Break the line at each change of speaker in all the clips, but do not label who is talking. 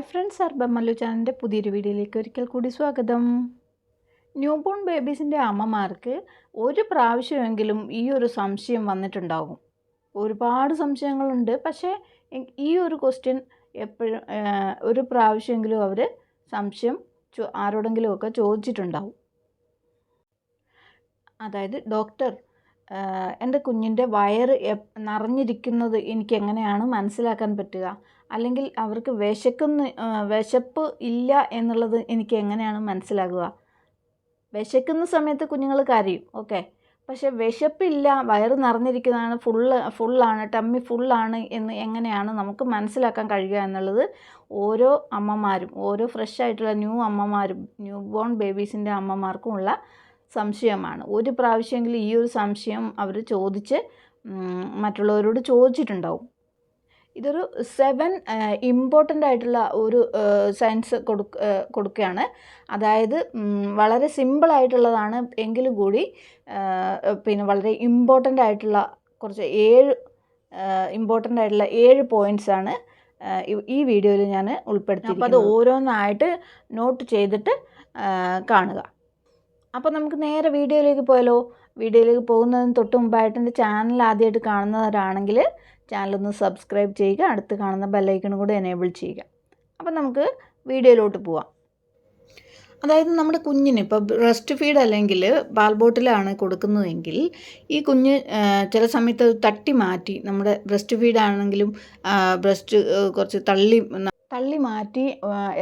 Friends അർബമല്ലു ചാനലിന്റെ പുതിയൊരു വീഡിയോയിലേക്ക് ഒരിക്കൽ കൂടി സ്വാഗതം. ന്യൂ ബോൺ ബേബീസിന്റെ അമ്മമാർക്ക് ഒരു പ്രാവശ്യമെങ്കിലും ഈ ഒരു സംശയം വന്നിട്ടുണ്ടാകും ഒരുപാട് സംശയങ്ങളുണ്ട്. പക്ഷേ ഈ ഒരു ക്വസ്റ്റ്യൻ എപ്പോഴും ഒരു പ്രാവശ്യമെങ്കിലും അവർ സംശയം ആരോടെങ്കിലുമൊക്കെ ചോദിച്ചിട്ടുണ്ടാവും. അതായത് ഡോക്ടർ എന്റെ കുഞ്ഞിന്റെ വയറ് നിറഞ്ഞിരിക്കുന്നത് എനിക്ക് എങ്ങനെയാണ് മനസ്സിലാക്കാൻ പറ്റുക? അല്ലെങ്കിൽ അവർക്ക് വിശക്കുന്ന വിശപ്പ് ഇല്ല എന്നുള്ളത് എനിക്ക് എങ്ങനെയാണ് മനസ്സിലാകുക? വിശക്കുന്ന സമയത്ത് കുഞ്ഞുങ്ങൾ കരയും ഓക്കെ. പക്ഷെ വിശപ്പില്ല വയറ് നിറഞ്ഞിരിക്കുന്നതാണ് ഫുള്ള് ഫുള്ളാണ് ടമ്മി ഫുള്ളാണ് എന്ന് എങ്ങനെയാണ് നമുക്ക് മനസ്സിലാക്കാൻ കഴിയുക എന്നുള്ളത് ഓരോ അമ്മമാരും ഓരോ ഫ്രഷ് ആയിട്ടുള്ള ന്യൂ അമ്മമാരും ന്യൂ ബോൺ ബേബീസിന്റെ അമ്മമാർക്കും ഉള്ള സംശയമാണ്. ഒരു പ്രാവശ്യമെങ്കിലും ഈ ഒരു സംശയം അവർ ചോദിച്ച് മറ്റുള്ളവരോട് ചോദിച്ചിട്ടുണ്ടാവും. ഇതൊരു സെവൻ ഇമ്പോർട്ടന്റ് ആയിട്ടുള്ള ഒരു സയൻസ് കൊടുക്ക കൊടുക്കുകയാണ്. അതായത് വളരെ സിമ്പിളായിട്ടുള്ളതാണ് എങ്കിലും കൂടി പിന്നെ വളരെ ഇമ്പോർട്ടന്റ് ആയിട്ടുള്ള കുറച്ച് ഏഴ് ഇമ്പോർട്ടന്റ് ആയിട്ടുള്ള ഏഴ് പോയിന്റ്സ് ആണ് ഏഹ്, ഈ- ഈ വീഡിയോയിൽ ഞാൻ ഉൾപ്പെടുത്തി അപ്പോൾ അത് ഓരോന്നായിട്ട് നോട്ട് ചെയ്തിട്ട് കാണുക. അപ്പോൾ നമുക്ക് നേരെ വീഡിയോയിലേക്ക് പോയാലോ? വീഡിയോയിലേക്ക് പോകുന്നതിന് തൊട്ട് മുമ്പായിട്ട് എന്റെ ചാനൽ ആദ്യമായിട്ട് കാണുന്നവരാണെങ്കിൽ ചാനലൊന്ന് സബ്സ്ക്രൈബ് ചെയ്യുക അടുത്ത് കാണുന്ന ബെല്ലൈക്കണും കൂടി എനേബിൾ ചെയ്യുക. അപ്പം നമുക്ക് വീഡിയോയിലോട്ട് പോവാം. അതായത് നമ്മുടെ കുഞ്ഞിന് ഇപ്പോൾ ബ്രസ്റ്റ് ഫീഡ് അല്ലെങ്കിൽ പാൽ ബോട്ടിലാണ് കൊടുക്കുന്നതെങ്കിൽ ഈ കുഞ്ഞ് ചില സമയത്ത് തട്ടി മാറ്റി നമ്മുടെ ബ്രസ്റ്റ് ഫീഡാണെങ്കിലും ബ്രസ്റ്റ് കുറച്ച് തള്ളി തള്ളി മാറ്റി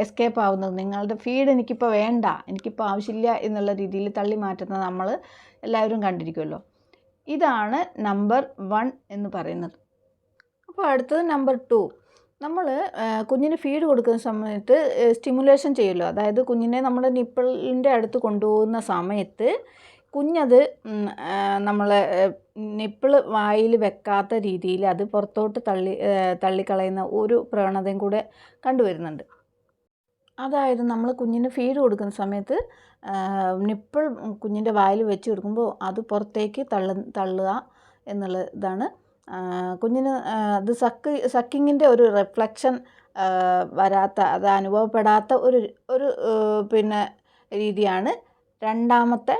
എസ്കേപ്പ് ആവുന്നത്. നിങ്ങളുടെ ഫീഡ് എനിക്കിപ്പോൾ വേണ്ട. എനിക്കിപ്പോൾ ആവശ്യമില്ല എന്നുള്ള രീതിയിൽ തള്ളി മാറ്റുന്നത് നമ്മൾ എല്ലാവരും കണ്ടിരിക്കുമല്ലോ. ഇതാണ് നമ്പർ വൺ എന്ന് പറയുന്നത്. അപ്പോൾ അടുത്തത് നമ്പർ ടു നമ്മൾ കുഞ്ഞിന് ഫീഡ് കൊടുക്കുന്ന സമയത്ത് സ്റ്റിമുലേഷൻ ചെയ്യുമല്ലോ. അതായത് കുഞ്ഞിനെ നമ്മുടെ നിപ്പിളിന്റെ അടുത്ത് കൊണ്ടുപോകുന്ന സമയത്ത് കുഞ്ഞത് നമ്മൾ നിപ്പിൾ വായിൽ വെക്കാത്ത രീതിയിൽ അത് പുറത്തോട്ട് തള്ളി തള്ളിക്കളയുന്ന ഒരു പ്രവണതയും കൂടെ കണ്ടുവരുന്നുണ്ട്. അതായത് നമ്മൾ കുഞ്ഞിന് ഫീഡ് കൊടുക്കുന്ന സമയത്ത് നിപ്പിൾ കുഞ്ഞിന്റെ വായിൽ വെച്ച് കൊടുക്കുമ്പോൾ അത് പുറത്തേക്ക് തള്ളു തള്ളുക എന്നുള്ള ഇതാണ് കുഞ്ഞിന് അത് സക്ക് സക്കിങ്ങിന്റെ ഒരു റിഫ്ലക്ഷൻ വരാത്ത അത് അനുഭവപ്പെടാത്ത ഒരു ഒരു പിന്നെ രീതിയാണ്. രണ്ടാമത്തെ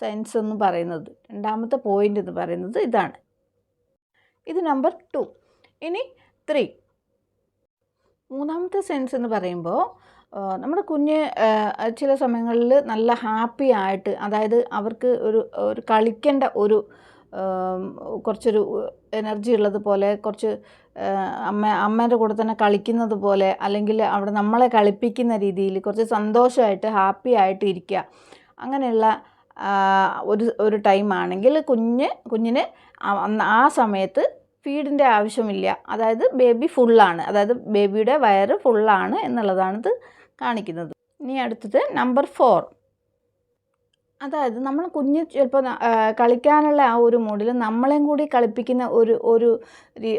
സെൻസ് എന്ന് പറയുന്നത്. രണ്ടാമത്തെ പോയിന്റ് എന്ന് പറയുന്നത് ഇതാണ്. ഇത് നമ്പർ ടു ഇനി ത്രീ മൂന്നാമത്തെ സെൻസ് എന്ന് പറയുമ്പോൾ നമ്മുടെ കുഞ്ഞ് ചില സമയങ്ങളിൽ നല്ല ഹാപ്പി ആയിട്ട് അതായത് അവർക്ക് ഒരു ഒരു കളിക്കേണ്ട ഒരു കുറച്ചൊരു എനർജി ഉള്ളത് പോലെ കുറച്ച് അമ്മ അമ്മേന്റെ കൂടെ തന്നെ കളിക്കുന്നത് പോലെ അല്ലെങ്കിൽ അവിടെ നമ്മളെ കളിപ്പിക്കുന്ന രീതിയിൽ കുറച്ച് സന്തോഷമായിട്ട് ഹാപ്പി ആയിട്ട് ഇരിക്കുക. അങ്ങനെയുള്ള ആ, ഒരു ടൈം ആണെങ്കിൽ കുഞ്ഞ് കുഞ്ഞിന് ആ- സമയത്ത് ഫീഡിന്റെ ആവശ്യമില്ല. അതായത് ബേബി ഫുള്ളാണ് അതായത് ബേബിയുടെ വയറ് ഫുള്ളാണ് എന്നുള്ളതാണിത് കാണിക്കുന്നത്. ഇനി അടുത്തത് നമ്പർ ഫോർ അതായത് നമ്മൾ കുഞ്ഞ് ചിലപ്പോൾ കളിക്കാനുള്ള ആ ഒരു മൂഡിൽ നമ്മളെയും കൂടി കളിപ്പിക്കുന്ന ഒരു ഒരു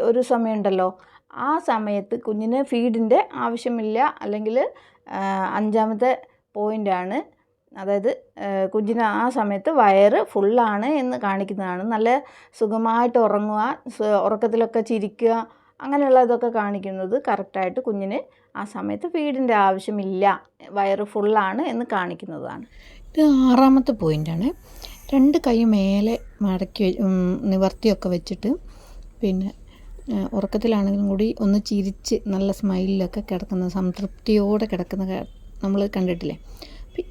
ഒരു സമയമുണ്ടല്ലോ ആ സമയത്ത് കുഞ്ഞിന് ഫീഡിന്റെ ആവശ്യമില്ല. അല്ലെങ്കിൽ അഞ്ചാമത്തെ പോയിന്റാണ് അതായത് കുഞ്ഞിന് ആ സമയത്ത് വയറ് ഫുള്ളാണ് എന്ന് കാണിക്കുന്നതാണ്. നല്ല സുഖമായിട്ട് ഉറങ്ങുക ഉറക്കത്തിലൊക്കെ ചിരിക്കുക അങ്ങനെയുള്ള ഇതൊക്കെ കാണിക്കുന്നത് കറക്റ്റായിട്ട് കുഞ്ഞിന് ആ സമയത്ത് ഫീഡിന്റെ ആവശ്യമില്ല വയറ് ഫുള്ളാണ് എന്ന് കാണിക്കുന്നതാണ്.
ഇത് ആറാമത്തെ പോയിന്റാണ് രണ്ട് കൈ മേലെ മടക്കി നിവർത്തിയൊക്കെ വെച്ചിട്ട് പിന്നെ ഉറക്കത്തിലാണെങ്കിലും കൂടി ഒന്ന് ചിരിച്ച് നല്ല സ്മൈലിലൊക്കെ കിടക്കുന്ന സംതൃപ്തിയോടെ കിടക്കുന്ന നമ്മൾ കണ്ടിട്ടില്ലേ?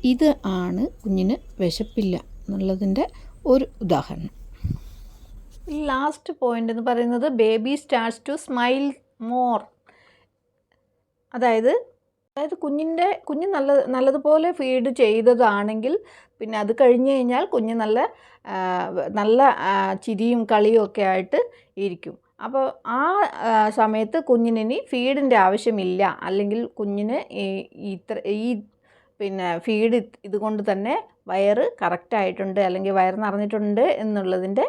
ഇത് ആണ് കുഞ്ഞിന് വിശപ്പില്ല എന്നുള്ളതിന്റെ ഒരു ഉദാഹരണം.
ലാസ്റ്റ് പോയിന്റ് എന്ന് പറയുന്നത് baby starts to smile more അതായത് അതായത് കുഞ്ഞിന്റെ കുഞ്ഞ് നല്ല നല്ലതുപോലെ ഫീഡ് ചെയ്തതാണെങ്കിൽ പിന്നെ അത് കഴിഞ്ഞ് കഴിഞ്ഞാൽ കുഞ്ഞ് നല്ല നല്ല ചിരിയും കളിയും ഒക്കെ ആയിട്ട് ഇരിക്കും. അപ്പോൾ ആ സമയത്ത് കുഞ്ഞിനി ഫീഡിന്റെ ആവശ്യമില്ല. അല്ലെങ്കിൽ കുഞ്ഞിന് ഇത്ര ഈ പിന്നെ ഫീഡ് ഇതുകൊണ്ട് തന്നെ വയറ് കറക്റ്റായിട്ടുണ്ട് അല്ലെങ്കിൽ വയർ നിറഞ്ഞിട്ടുണ്ട് എന്നുള്ളതിന്റെ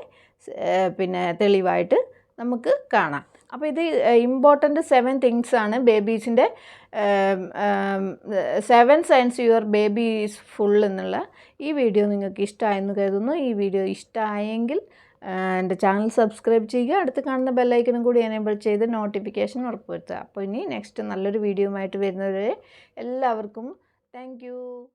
പിന്നെ തെളിവായിട്ട് നമുക്ക് കാണാം. അപ്പോൾ ഇത് ഇമ്പോർട്ടന്റ് സെവൻ തിങ്സ് ആണ് ബേബീസിന്റെ seven science your baby is full എന്നുള്ള ഈ വീഡിയോ നിങ്ങൾക്ക് ഇഷ്ടമായെന്ന് കരുതുന്നു. ഈ വീഡിയോ ഇഷ്ടമായെങ്കിൽ എന്റെ ചാനൽ സബ്സ്ക്രൈബ് ചെയ്യുക. അടുത്ത് കാണുന്ന ബെല്ലൈക്കനും കൂടി എനേബിൾ ചെയ്ത് നോട്ടിഫിക്കേഷൻ ഉറപ്പുവരുത്തുക. അപ്പോൾ ഇനി നെക്സ്റ്റ് നല്ലൊരു വീഡിയോ ആയിട്ട് വരുന്നവരെ എല്ലാവർക്കും Thank you.